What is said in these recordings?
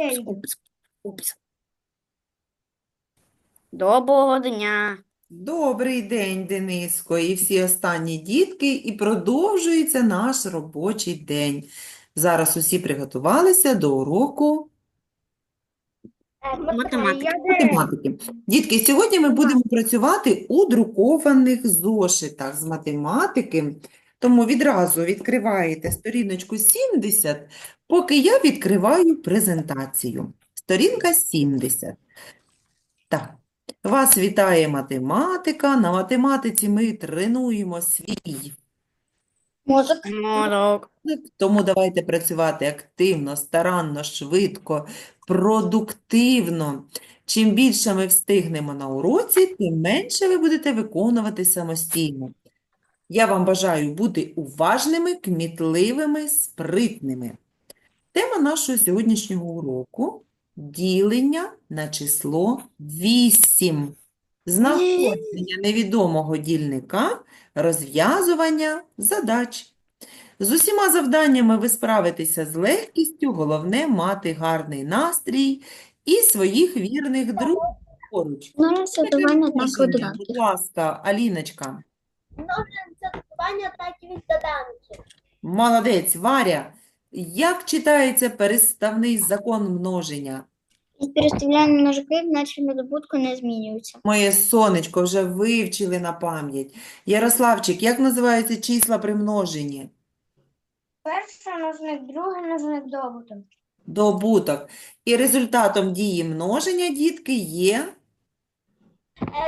Упс, упс. Доброго дня. Добрий день, Дениско, і всі останні дітки, і продовжується наш робочий день. Зараз усі приготувалися до уроку Математика. математики. Дітки, сьогодні ми будемо працювати у друкованих зошитах з математики, тому відразу відкриваєте сторіночку 70, поки я відкриваю презентацію. Сторінка 70. Так, вас вітає математика. На математиці ми тренуємо свій Мозок. Тому давайте працювати активно, старанно, швидко, продуктивно. Чим більше ми встигнемо на уроці, тим менше ви будете виконувати самостійно. Я вам бажаю бути уважними, кмітливими, спритними. Тема нашого сьогоднішнього уроку – ділення на число 8. Знаходження невідомого дільника, розв'язування задач. З усіма завданнями ви справитеся з легкістю, головне – мати гарний настрій і своїх вірних друзів поруч. Будь ласка, Аліночка. Сортування так і від доданки. Молодець, Варя. Як читається переставний закон множення? Із переставлянням множиків значення добутку не змінюються. Моє сонечко вже вивчили на пам'ять. Ярославчик, як називаються числа при множенні? Перший множник, другий множник добуток. Добуток. І результатом дії множення, дітки, є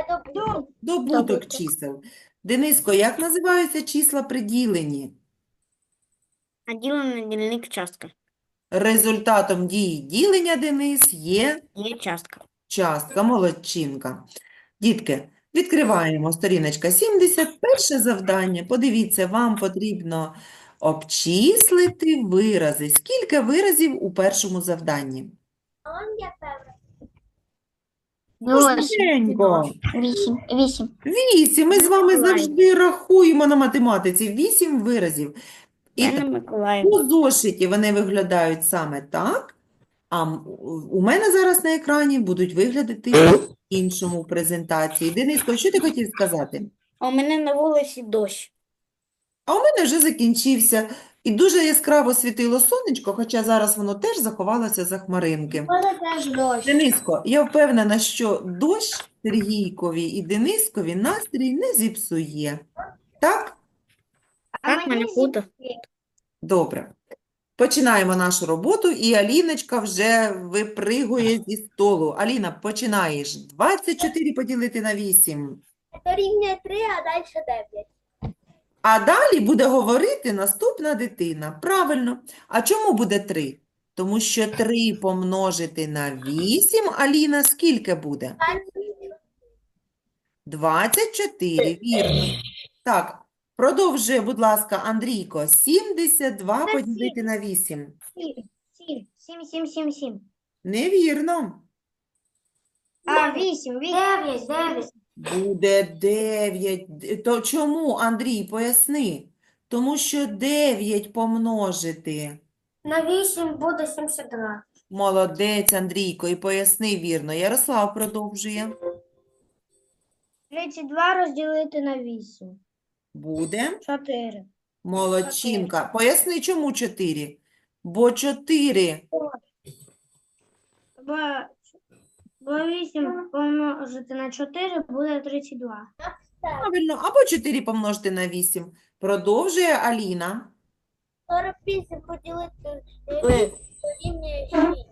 добуток Добуток. чисел. Дениско, як називаються числа при діленні? А дільник частка. Результатом дії ділення, Денис, є Є частка. частка, молодчинка. Дітки, відкриваємо сторіночка 70. Перше завдання. Подивіться, вам потрібно обчислити вирази. Скільки виразів у першому завданні? Простенько. Вісім. Вісім. Вісім. Ми з вами завжди рахуємо на математиці. Вісім виразів. І так, у зошиті вони виглядають саме так, а у мене зараз на екрані будуть виглядати по-іншому в презентації. Дениско, що ти хотів сказати? А у мене на вулиці дощ. А у мене вже закінчився. І дуже яскраво світило сонечко, хоча зараз воно теж заховалося за хмаринки. Буде теж дощ. Дениско, я впевнена, що дощ Сергійкові і Денискові настрій не зіпсує. Так? Так, мене круто. Добре. Починаємо нашу роботу, і Аліночка вже випригує зі столу. Аліна, починаєш. 24 поділити на 8. Дорівнює три, а далі дев'ять. А далі буде говорити наступна дитина. Правильно. А чому буде 3? Тому що 3 помножити на 8, Аліна, скільки буде? 24, вірно. Так, продовжує, будь ласка, Андрійко. 72 поділити на 8. Сім. Сім. Сім, сім, сім, сім. Невірно. А, вісім. Дев'ять, дев'ять. Буде 9. То чому, Андрій, поясни? Тому що 9 помножити. На вісім буде сімдесят два. Молодець, Андрійко, і поясни вірно. Ярослав продовжує. Тридцять два розділити на вісім. Буде. Чотири. Молодчинка. Поясни, чому 4? Бо 4. Бо, бо 8 помножити на 4 буде 32. Правильно. Або 4 помножити на 8. Продовжує Аліна. 48 поділити Ви. дорівнює 6.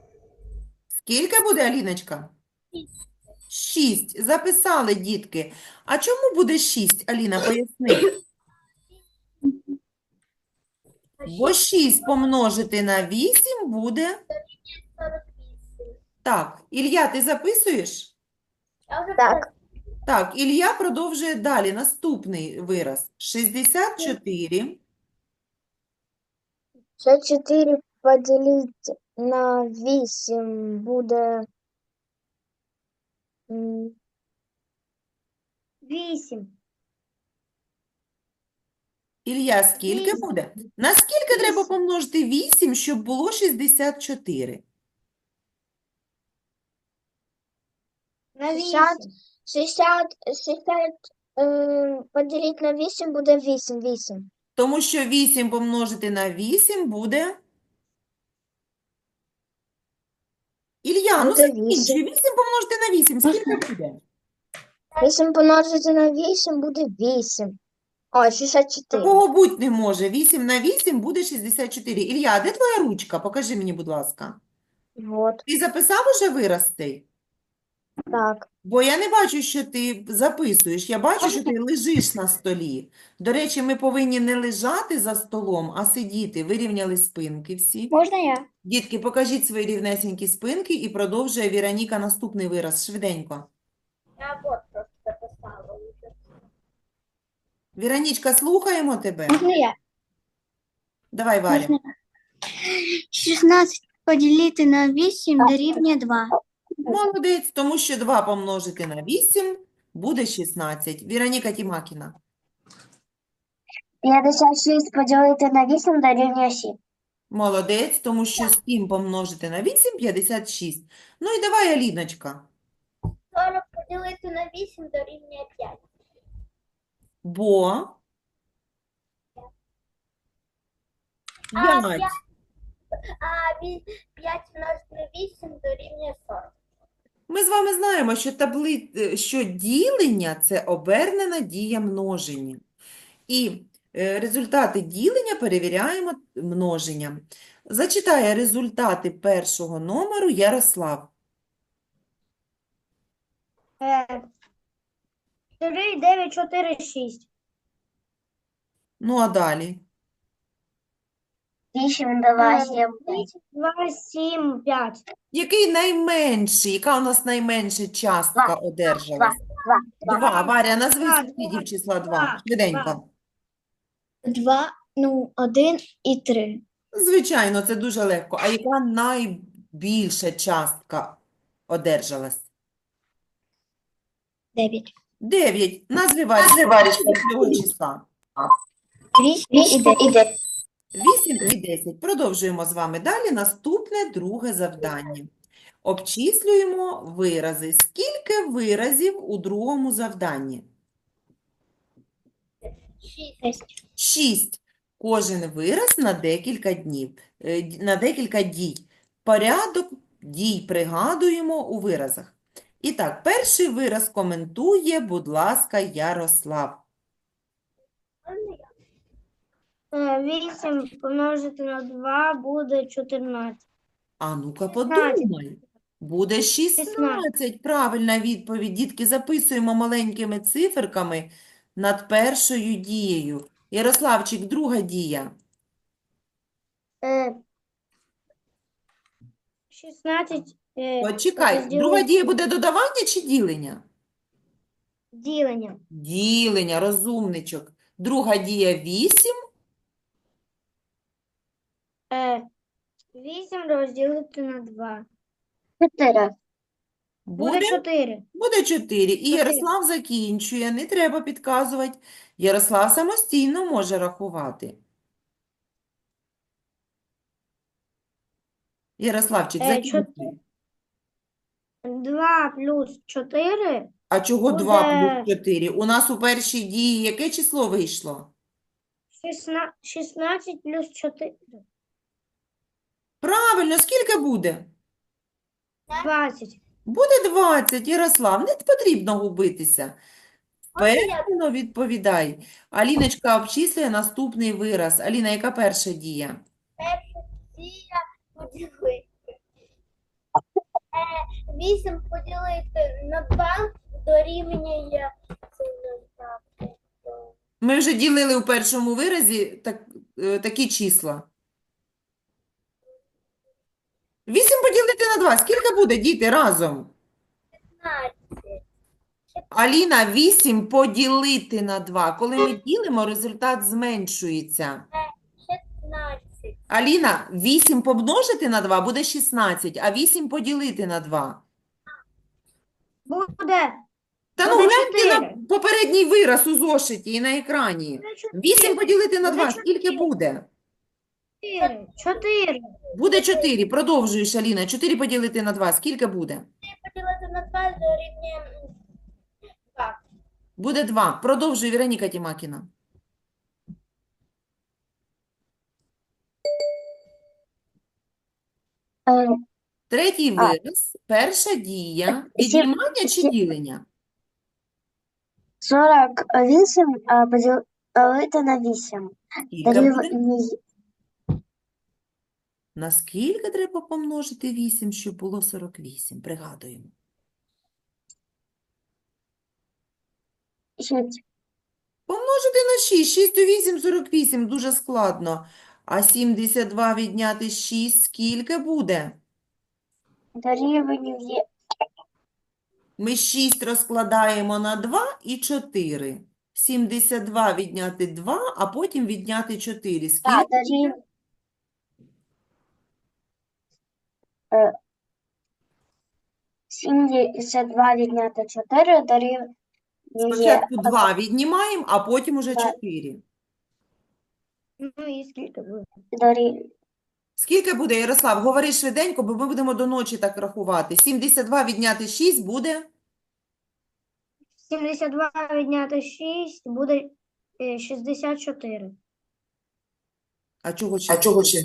Скільки буде, Аліночка? Шість. 6. Записали, дітки. А чому буде 6, Аліна, поясни. Бо 6 помножити на 8 буде... 48. Так, Ілля, ти записуєш? Так. Так, Ілля продовжує далі. Наступний вираз. 64. Ще 4 поділити на 8 буде 8. Ілля, скільки буде? На скільки треба помножити 8, щоб було 64? На 60, 60, 60 е, поділити на 8 буде 8, 8. Тому що 8 помножити на 8 буде... Ілля, ну Буде закінчуй. 8 помножити на 8, скільки буде? 8 помножити на 8 буде 8. О, 64. Такого бути не може. 8 на 8 буде 64. Ілля, де твоя ручка? Покажи мені, будь ласка. Вот, Ти записав уже вираз цей? Так. Бо я не бачу, що ти записуєш. Я бачу, що ти лежиш на столі. До речі, ми повинні не лежати за столом, а сидіти. Вирівняли спинки всі. Можна я? Дітки, покажіть свої рівнесенькі спинки і продовжує Віроніка наступний вираз. Швиденько. Я вот просто записала. Віронічка, слухаємо тебе. Можна я? Давай, Варя. 16 поділити на 8 дорівнює 2. Молодець, тому що 2 помножити на 8 буде 16. Віроніка Тімакіна. 56 поділити на 8 дорівнює 7. Молодець, тому що 7 помножити на 8 – 56. Ну і давай, Аліночка. 40 поділити на 8 дорівнює 5. Бо А, 5. А 5 множити на 8 дорівнює 40. Ми з вами знаємо, що, табли... е, що ділення – це обернена дія множення. І е, результати ділення перевіряємо множенням. Зачитає результати першого номеру Ярослав. 3, 9, 4, 6. Ну, а далі? 8, 2, 7, 2, 7, 5. Який найменший? Яка у нас найменша частка одержалась? Два. Варя, назви Два, сусідів числа два. два, Швиденько. 2, ну, 1 і 3. Звичайно, це дуже легко. А яка найбільша частка одержалась? 9. Дев'ять. Назви Варя цього числа. 8 і 9. 8 і 10. Продовжуємо з вами далі. Наступне друге завдання. Обчислюємо вирази. Скільки виразів у другому завданні? 6. 6. Кожен вираз на декілька днів, е, на декілька дій. Порядок дій пригадуємо у виразах. І так, перший вираз коментує, будь ласка, Ярослав. 8 помножити на 2 буде 14. А ну-ка, подумай. Буде 16. Правильна відповідь. Дітки, записуємо маленькими циферками над першою дією. Ярославчик, друга дія. Е, 16 е, Почекай, друга дія буде додавання чи ділення? ділення. Ділення, розумничок. Друга дія 8. Е, 8 розділити на 2. 4. Буде Буде, 4. буде 4. І Ярослав закінчує, не треба підказувати. Ярослав самостійно може рахувати. Ярославчик, Е, закінчуй. 2 плюс 4 А чого 2 буде- плюс 4? У нас у першій дії яке число вийшло? 16, 16 плюс 4. Правильно, скільки буде? 20. Буде 20, Ярослав, не потрібно губитися. Впевнено відповідай. Аліночка обчислює наступний вираз. Аліна, яка перша дія? Перша Дія поділити. 8 поділити на 2 дорівнює. Ми вже ділили у першому виразі так, е, такі числа. 8 поділити на 2. Скільки буде, діти, разом? 15. Аліна, 8 поділити на 2. Коли ми ділимо, результат зменшується. 16. Аліна, 8 помножити на 2 буде 16, а 8 поділити на 2. Буде Та ну Буде гляньте на попередній вираз у зошиті і на екрані. 8 поділити на Буде 2, скільки буде? 4. 4. Буде 4. Продовжуєш, Аліна. 4 поділити на 2, скільки буде? Поділити на 2 дорівнює Буде 2. Продовжуй, Вероніка Тімакіна. Е, Третій А. вираз. Перша дія. Віднімання чи ділення? 48 а, поділити на 8. Скільки буде? Дорівнює На скільки треба помножити 8, щоб було 48? Пригадуємо. 6. Помножити на 6. 6 у 8 – 48. Дуже складно. А 72 відняти 6 скільки буде? Дорівнює Ми 6 розкладаємо на 2 і 4. 72 відняти 2, а потім відняти 4. а, Скільки? дорівнює е, 72 відняти 4 дорівнює Спочатку 2 віднімаємо, а потім уже Так. 4. Ну і скільки буде? дорівнює Скільки буде, Ярослав? Говори швиденько, бо ми будемо до ночі так рахувати. 72 відняти 6 буде 72 відняти 6 буде е, 64. А чого ще? А чого ще?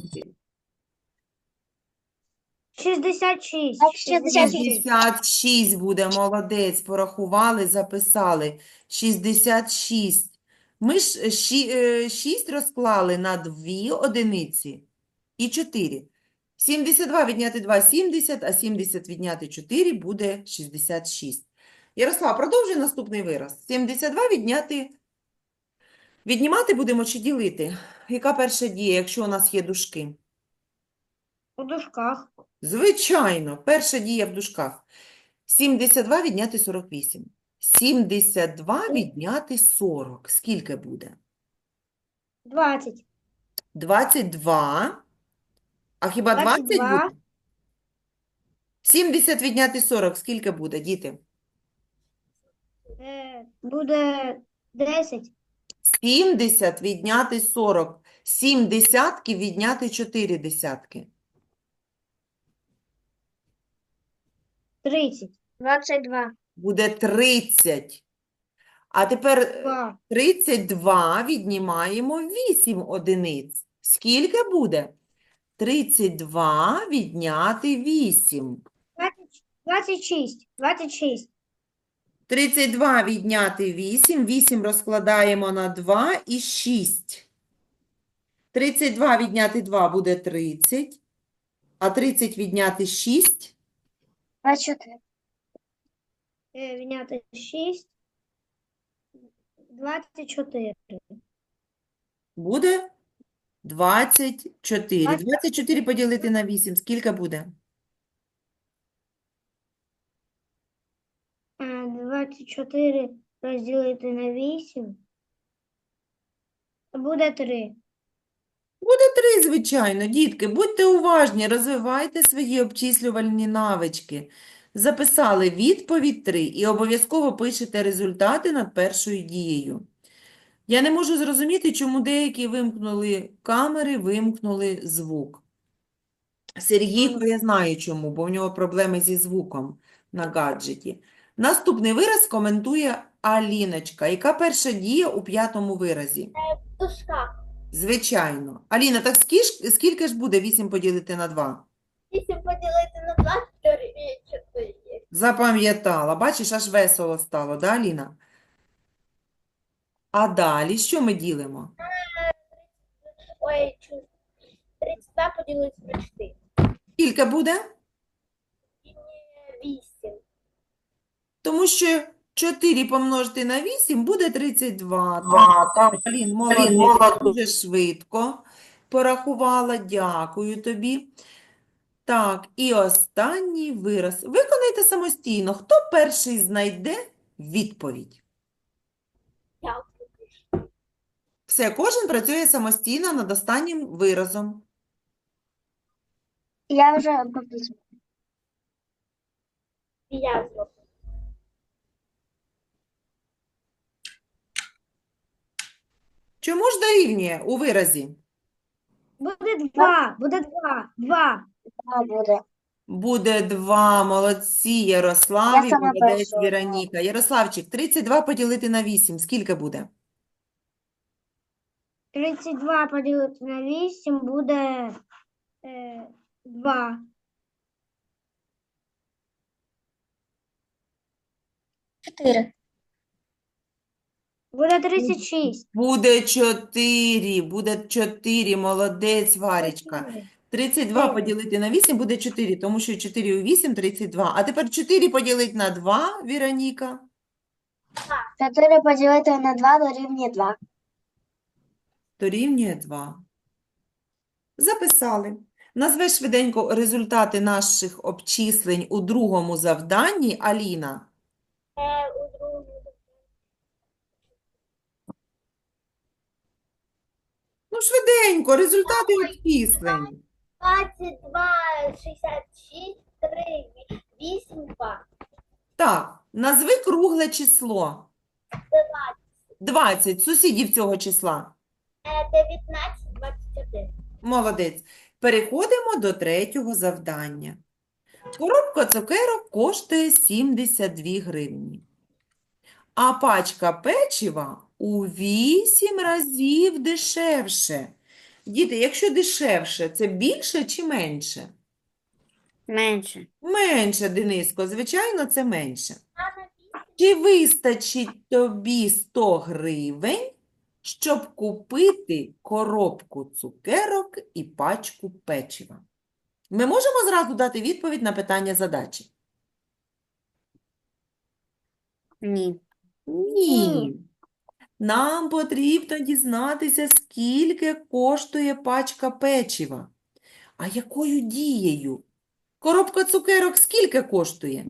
66. 66. 66 буде, молодець, порахували, записали. 66. Ми ж 6 розклали на 2 одиниці і 4. 72 відняти 2 – 70, а 70 відняти 4 буде 66. Ярослав, продовжуй наступний вираз. 72 відняти. Віднімати будемо чи ділити? Яка перша дія, якщо у нас є дужки? У дужках. Звичайно, перша дія в дужках. 72 відняти 48. 72 відняти 40. Скільки буде? 20. 22. А хіба 20 22. буде? 70 відняти 40. Скільки буде, діти? Е, буде 10. 70 відняти 40. 7 десятків відняти 4 десятки. 30. 22. Буде 30. А тепер е, 2. 32 віднімаємо 8 одиниць. Скільки буде? 32 відняти 8. 26. 26. 32 відняти 8. 8 розкладаємо на 2 і 6. 32 відняти 2 буде 30. А 30 відняти 6 24. Е, відняти 6. 24. буде 24. 24 поділити на 8. Скільки буде? Е, 24 розділити на 8. Буде 3. Буде три, звичайно. Дітки, будьте уважні, розвивайте свої обчислювальні навички. Записали відповідь 3 і обов'язково пишете результати над першою дією. Я не можу зрозуміти, чому деякі вимкнули камери, вимкнули звук. Сергійко, я знаю чому, бо в нього проблеми зі звуком на гаджеті. Наступний вираз коментує Аліночка. Яка перша дія у п'ятому виразі? В дужках. Звичайно. Аліна, так скільки, скільки ж буде 8 поділити на 2? 8 поділити на 2 дорівнює 4. Запам'ятала. Бачиш, аж весело стало, да, Аліна? А далі що ми ділимо? Ой, 32 поділити на 4. Скільки буде? 8. Тому що 4 помножити на 8 буде 32. Так, Алін, молодець, дуже швидко порахувала. Дякую тобі. Так, і останній вираз. Виконайте самостійно. Хто перший знайде відповідь? Я. Все, кожен працює самостійно над останнім виразом. Я вже. Я зроблю. Чому ж дорівнює у виразі? Буде 2. Буде 2. 2. 2 буде. Буде 2. Молодці, Ярослав Я і сама молодець перша Віроніка. Ярославчик, 32 поділити на 8. Скільки буде? 32 поділити на 8 буде е, 2. Чотири. Буде 36. Буде 4. Буде 4. Молодець, Варічка. 32 поділити на 8 буде 4, тому що 4 у 8 – 32. А тепер 4 поділити на 2, Віроніка. Чотири поділити на два дорівнює два. Дорівнює 2. Записали. Назве швиденько результати наших обчислень у другому завданні, Аліна. Е, у другому Ну, швиденько, результати обчислень. 22, 66, 3, 8, 2. Так, назви кругле число. 20. Сусідів цього числа. Е, 19, 21. Молодець. Переходимо до третього завдання. Коробка цукерок коштує 72 гривні. А пачка печива у 8 разів дешевше. Діти, якщо дешевше, це більше чи менше? Менше. Менше, Дениско, звичайно, це менше. Чи вистачить тобі 100 гривень, щоб купити коробку цукерок і пачку печива? Ми можемо зразу дати відповідь на питання задачі? Ні. Ні. Нам потрібно дізнатися, скільки коштує пачка печива. А якою дією? Коробка цукерок скільки коштує?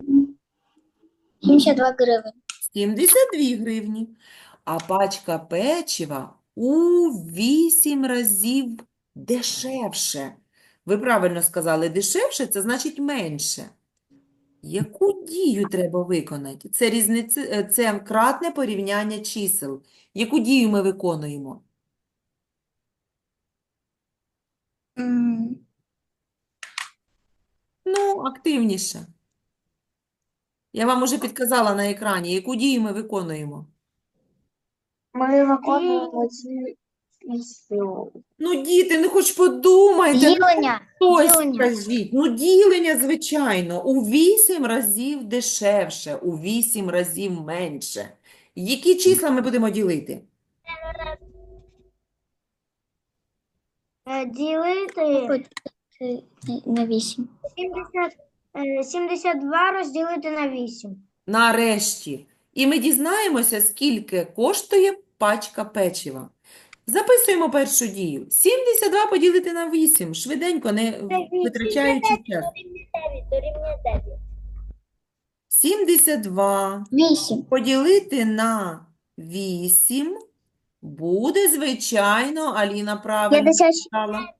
72 гривень. 72 гривні. А пачка печива у 8 разів дешевше. Ви правильно сказали, дешевше – це значить менше. Яку дію треба виконати? Це різниці... е, це кратне порівняння чисел. Яку дію ми виконуємо? Ну, активніше. Я вам уже підказала на екрані, яку дію ми виконуємо. Ми виконуємо ці Ну, діти, ну хоч подумайте, ну, ділення. Хтось Ділення. скажіть, ну ділення, звичайно, у 8 разів дешевше, у 8 разів менше. Які числа ми будемо ділити? Е, Ділити На 8. 70, е, 72 розділити на 8. Нарешті. І ми дізнаємося, скільки коштує пачка печива. Записуємо першу дію. 72 поділити на 8. Швиденько, не витрачаючи час. Дорівнює 9, дорівнює 9. 72 8. поділити на 8 буде, звичайно, Аліна правильно сказала.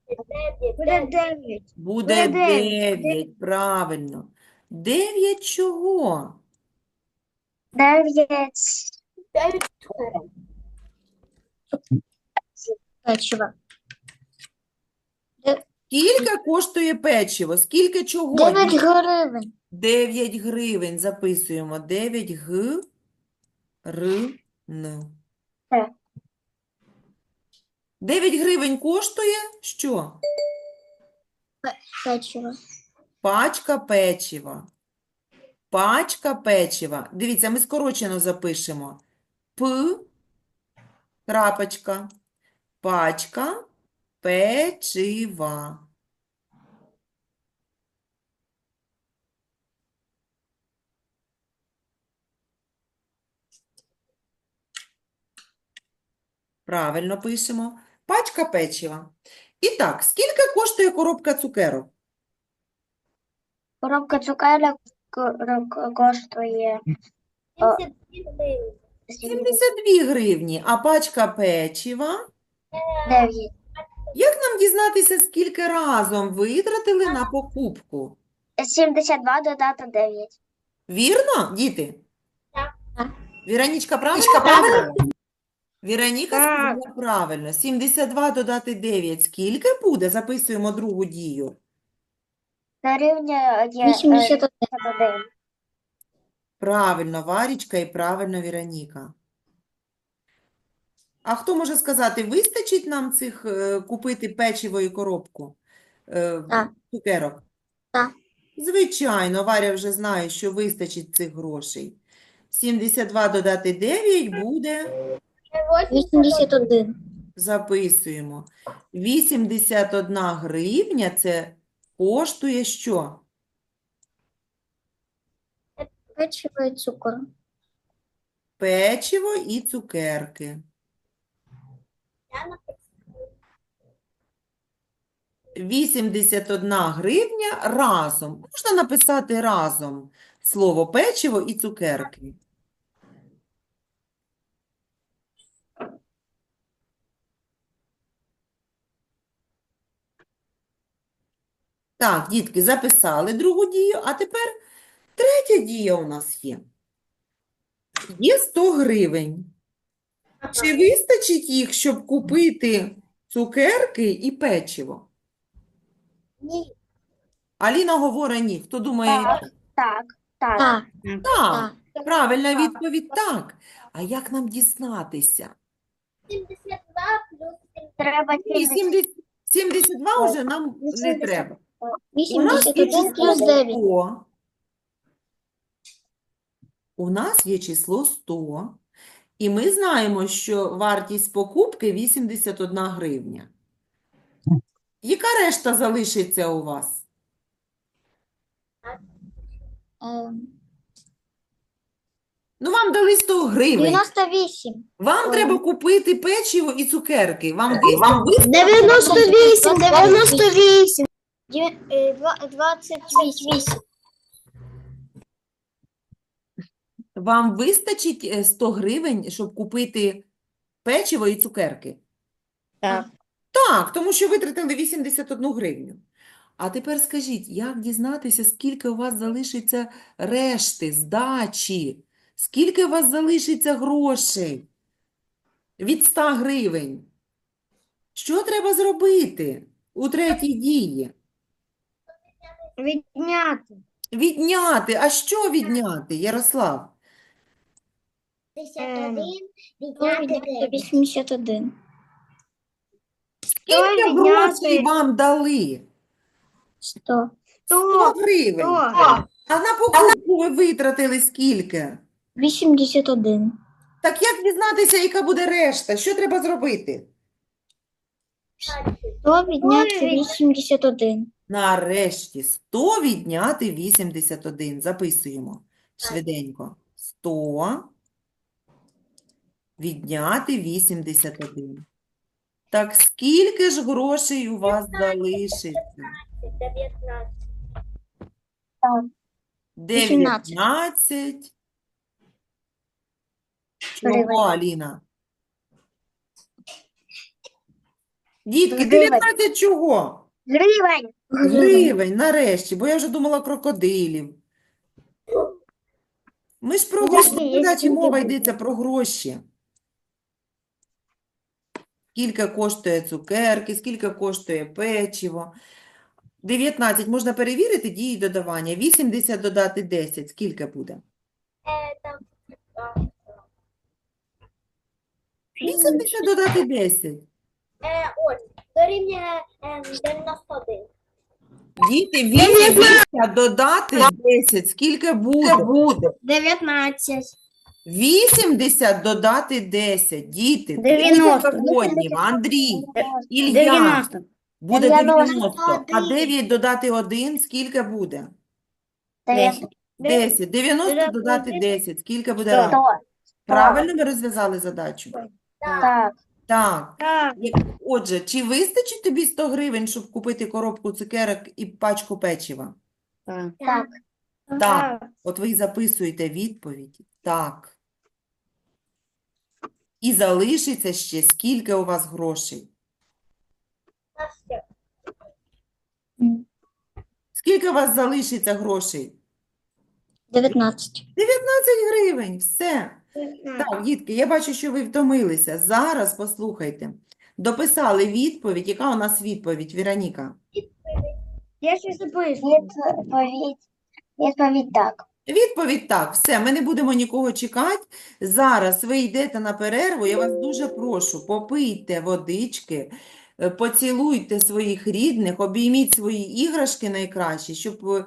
Буде 9. 9. Буде Буде дев'ять. 9, правильно. 9 чого? 9. 9 Печиво. Скільки коштує печиво? Скільки чого? 9 гривень. 9 гривень. Записуємо. 9 г, р, н. Так. 9 гривень коштує що? Печиво. Пачка печива. Пачка печива. Дивіться, ми скорочено запишемо. П, крапочка, пачка печива. Правильно пишемо. Пачка печива. І так, скільки коштує коробка цукерок? Коробка цукерок ко- коштує 72 гривень. 72 гривні, а пачка печива. 9. Як нам дізнатися, скільки разом витратили на покупку? 72 додати 9. Вірно, діти? Так. Віронічка, правильно? Віроніка Так. сказала правильно. 72 додати 9. Скільки буде? Записуємо другу дію. Дорівнює є, е, 81. 81. Правильно, Варічка і правильно, Віроніка. А хто може сказати, вистачить нам цих е, купити печиво і коробку е, Так. цукерок? Так. Звичайно, Варя вже знає, що вистачить цих грошей. 72 додати 9 буде, 81. записуємо. 81 гривня це коштує що? Печиво і цукор. Печиво і цукерки. Я написала. 81 гривня разом. Можна написати разом слово печиво і цукерки. Так, дітки, записали другу дію, а тепер третя дія у нас є. Є 100 гривень. Чи вистачить їх, щоб купити цукерки і печиво? Ні. Аліна говорить ні. Хто думає Так. Так, так. Так. так? Так. Правильна відповідь так. А як нам дізнатися? 72 плюс 70. Треба 70. 70 72 вже нам не треба. У нас є 81 число плюс 9. 100. У нас є число 100. І ми знаємо, що вартість покупки 81 гривня. Яка решта залишиться у вас? Ем, Ну, вам дали 100 гривень. 98. Вам треба купити печиво і цукерки. Вам дійсно вистачить? 98, 98. 28. Вам вистачить е, 100 гривень, щоб купити печиво і цукерки? Так. Так, тому що витратили 81 гривню. А тепер скажіть, як дізнатися, скільки у вас залишиться решти, здачі? Скільки у вас залишиться грошей від 100 гривень? Що треба зробити у третій дії? Відняти. Відняти. А що відняти, Ярослав? 51 Відняти відняти 9. 81. Скільки відняти? грошей вам дали? 100. 100 гривень. А на покупку ви витратили скільки? 81. Так як дізнатися, яка буде решта? Що треба зробити? 100 відняти 81. Нарешті 100 відняти 81. Записуємо швиденько. 100 відняти 81. Так скільки ж грошей у вас залишиться? 19. 19. Гривень. Чого, Аліна? Дітки, Гривень. 19 чого? Гривень. Гривень, нарешті, бо я вже думала крокодилів. Ми ж про гроші, є мова йдеться про гроші. Скільки коштує цукерки, скільки коштує печиво. 19 можна перевірити дії додавання. 80 додати 10, скільки буде? Е, 80 додати 10. е, ось, дорівнює е, 91. Діти, 80 додати 10, скільки буде? 19. 80 додати 10. Діти, 90. сьогодні, Андрій, Ілля, буде 90. А 9 додати 1, скільки буде? 10. 10. 90 додати 10, скільки буде раз? 100. Правильно ми розв'язали задачу? Так. Так. Так. Так. Отже, чи вистачить тобі 100 гривень, щоб купити коробку цукерок і пачку печива? Так. Так. От ви записуєте відповідь. Так. І залишиться ще скільки у вас грошей? Скільки у вас залишиться грошей? 19. 19 гривень. Все. Так, дітки, я бачу, що ви втомилися. Зараз послухайте. Дописали відповідь. Яка у нас відповідь, Віроніка? відповідь. Я ще записую. Відповідь, відповідь так. Відповідь так, все, ми не будемо нікого чекати. Зараз ви йдете на перерву, я вас дуже прошу, попийте водички, е, поцілуйте своїх рідних, обійміть свої іграшки найкращі, щоб е,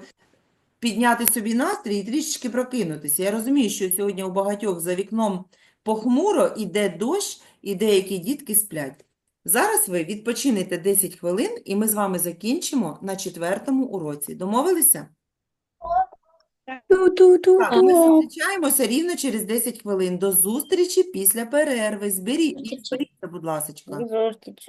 підняти собі настрій і трішечки прокинутися. Я розумію, що сьогодні у багатьох за вікном похмуро, іде дощ, і деякі дітки сплять. Зараз ви відпочинете 10 хвилин, і ми з вами закінчимо на четвертому уроці. Домовилися? Так, ми зустрічаємося рівно через 10 хвилин. До зустрічі після перерви. Зберіть, зберіться, будь ласка. Зустріч.